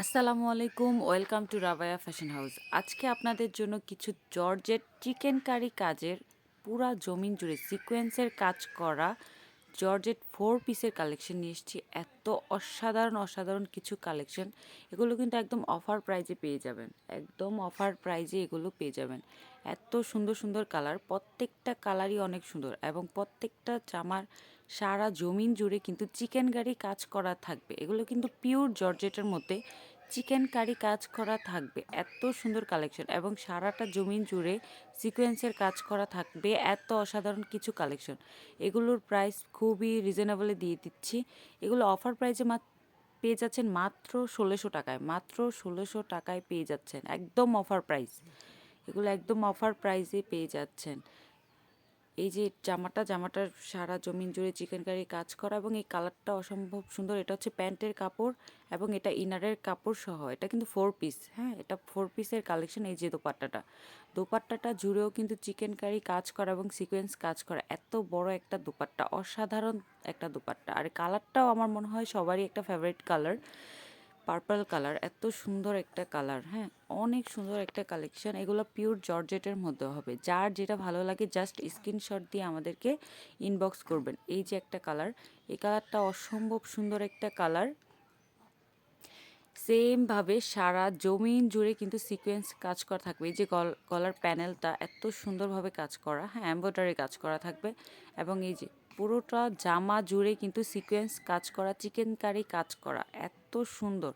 আসসালামু আলাইকুম, welcome to Rabaya fashion house. আজকে আপনাদের জন্য কিছু জর্জেট চিকেন কারি কাজের পুরা জমিন জুড়ে সিকোয়েন্সের কাজ করা জর্জেট ফোর পিসের কালেকশন নিয়ে এসেছি। এত অসাধারণ অসাধারণ কিছু কালেকশন। এগুলো কিন্তু একদম অফার প্রাইজে পেয়ে যাবেন। একদম অফার প্রাইজে এগুলো পেয়ে যাবেন। এত সুন্দর সুন্দর কালার। প্রত্যেকটা কালারই অনেক সুন্দর এবং প্রত্যেকটা জামার সারা জমিন জুড়ে কিন্তু চিকেন কারি কাজ করা থাকবে। এগুলো কিন্তু পিওর জর্জেটের মধ্যে চিকেন কারি কাজ করা থাকবে। এত সুন্দর কালেকশন এবং সারাটা জমিন জুড়ে সিকোয়েন্সের কাজ করা থাকবে। এত অসাধারণ কিছু কালেকশন এগুলোর প্রাইস খুবই রিজনেবলে দিয়ে দিচ্ছি। এগুলো অফার প্রাইসে মাত্র পেয়ে যাচ্ছেন মাত্র ষোলোশো টাকায়। মাত্র ষোলোশো টাকায় পেয়ে যাচ্ছেন। একদম অফার প্রাইস এগুলো একদম অফার প্রাইসে পেয়ে যাচ্ছেন। এই যে জামাটা জামাটার সারা জমিন জুড়ে চিকেন কারি কাজ করা এবং এই কালারটা অসম্ভব সুন্দর। এটা হচ্ছে প্যান্টের কাপড় এবং এটা ইনারের কাপড় সহ। এটা কিন্তু ফোর পিস হ্যাঁ? এটা ফোর পিসের কালেকশন এই যে দোপাট্টাটা। দোপাট্টাটা জুড়েও কিন্তু চিকেন কারি কাজ করা এবং সিকোয়েন্স কাজ করা। এত বড় একটা দোপাট্টা, অসাধারণ একটা দোপাট্টা। আর কালারটাও আমার মনে হয় সবারই একটা ফেভারিট কালার পার্পল কালার এত সুন্দর একটা কালার হ্যাঁ? অনেক সুন্দর একটা কালেকশন এগুলো পিওর জর্জেটের মধ্যে হবে। যার যেটা ভালো লাগে জাস্ট স্ক্রিনশট দিয়ে আমাদেরকে ইনবক্স করবেন। এই যে একটা কালার এই কালারটা অসম্ভব সুন্দর একটা কালার সেমভাবে সারা জমিন জুড়ে কিন্তু সিকোয়েন্স কাজ করা থাকবে। এই যে গলার প্যানেলটা এত সুন্দরভাবে কাজ করা হ্যাঁ এম্ব্রয়ডারি কাজ করা থাকবে। এবং এই যে পুরোটা জামা জুড়ে কিন্তু সিকোয়েন্স কাজ করা চিকেন কারি কাজ করা, এত সুন্দর।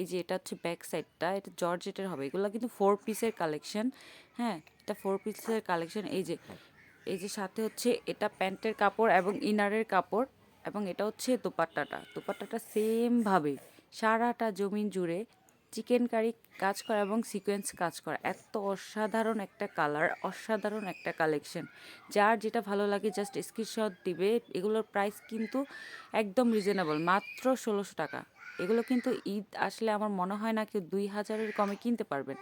এই যে এটা হচ্ছে ব্যাক সাইডটা এটা জর্জেটের হবে। এগুলো কিন্তু ফোর পিসের কালেকশন হ্যাঁ? এটা ফোর পিসের কালেকশন এই যে এই যে সাথে হচ্ছে এটা প্যান্টের কাপড় এবং ইনারের কাপড় এবং এটা হচ্ছে দোপাট্টাটা। দোপাট্টাটা সেমভাবে সারাটা জমিন জুড়ে চিকেন কারি কাজ করা এবং সিকোয়েন্স কাজ করা। এত অসাধারণ একটা কালার অসাধারণ একটা কালেকশন যার যেটা ভালো লাগে জাস্ট স্ক্রিনশট দিবে, এগুলোর প্রাইস কিন্তু একদম রিজনেবল মাত্র ষোলোশো টাকা। এগুলো কিন্তু ঈদ আসলে আমার মনে হয় না কেউ দুই হাজারের কমে কিনতে পারবেন।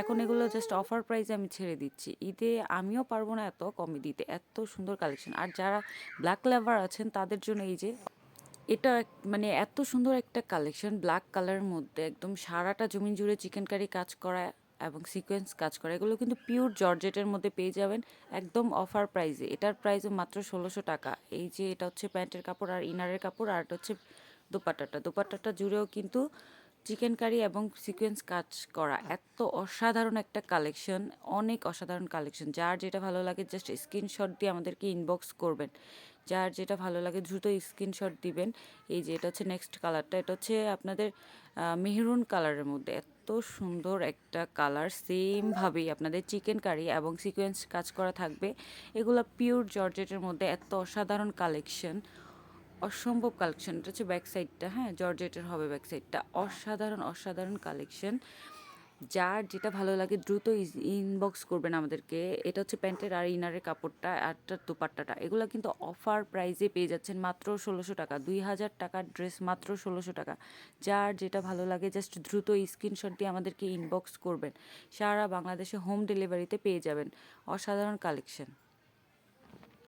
এখন এগুলো জাস্ট অফার প্রাইসে আমি ছেড়ে দিচ্ছি। ঈদে আমিও পারব না এত কমে দিতে, এত সুন্দর কালেকশন আর যারা ব্ল্যাক লেভার আছেন, তাদের জন্য এই যে এটা মানে এত সুন্দর একটা কালেকশন ব্ল্যাক কালারের মধ্যে একদম সারাটা জমিন জুড়ে চিকেন কারি কাজ করা এবং সিকোয়েন্স কাজ করা, এগুলো কিন্তু পিওর জর্জেটের মধ্যে পেয়ে যাবেন একদম অফার প্রাইসে এটার প্রাইসও মাত্র ষোলোশো টাকা। এই যে এটা হচ্ছে প্যান্টের কাপড় আর ইনারের কাপড় আর এটা হচ্ছে দোপাট্টাটা। দোপাট্টাটা জুড়েও কিন্তু চিকেন কারি এবং সিকোয়েন্স কাজ করা এত অসাধারণ একটা কালেকশন অনেক অসাধারণ কালেকশন। যার যেটা ভালো লাগে জাস্ট স্ক্রিনশট দিয়ে আমাদেরকে ইনবক্স করবেন। যার যেটা ভালো লাগে দ্রুত স্ক্রিনশট দিবেন। এই যে এটা হচ্ছে নেক্সট কালারটা এটা হচ্ছে আপনাদের মেহরুন কালারের মধ্যে। এত সুন্দর একটা কালার সেমভাবেই আপনাদের চিকেন কারি এবং সিকোয়েন্স কাজ করা থাকবে। এগুলো পিওর জর্জেটের মধ্যে এত অসাধারণ কালেকশন। অসম্ভব কালেকশন এটা হচ্ছে ব্যাক সাইডটা হ্যাঁ? জর্জেটের হবে ব্যাক সাইডটা অসাধারণ অসাধারণ কালেকশন যার যেটা ভালো লাগে, দ্রুত ইনবক্স করবেন আমাদেরকে। এটা হচ্ছে প্যান্টের আর ইনারের কাপড়টা আর দুপাট্টাটা। এগুলো কিন্তু অফার প্রাইজে পেয়ে যাচ্ছেন মাত্র ষোলোশো টাকা। দুই হাজার টাকার ড্রেস মাত্র ষোলোশো টাকা। যার যেটা ভালো লাগে জাস্ট দ্রুত স্ক্রিনশট দিয়ে আমাদেরকে ইনবক্স করবেন। সারা বাংলাদেশে হোম ডেলিভারিতে পেয়ে যাবেন। অসাধারণ কালেকশন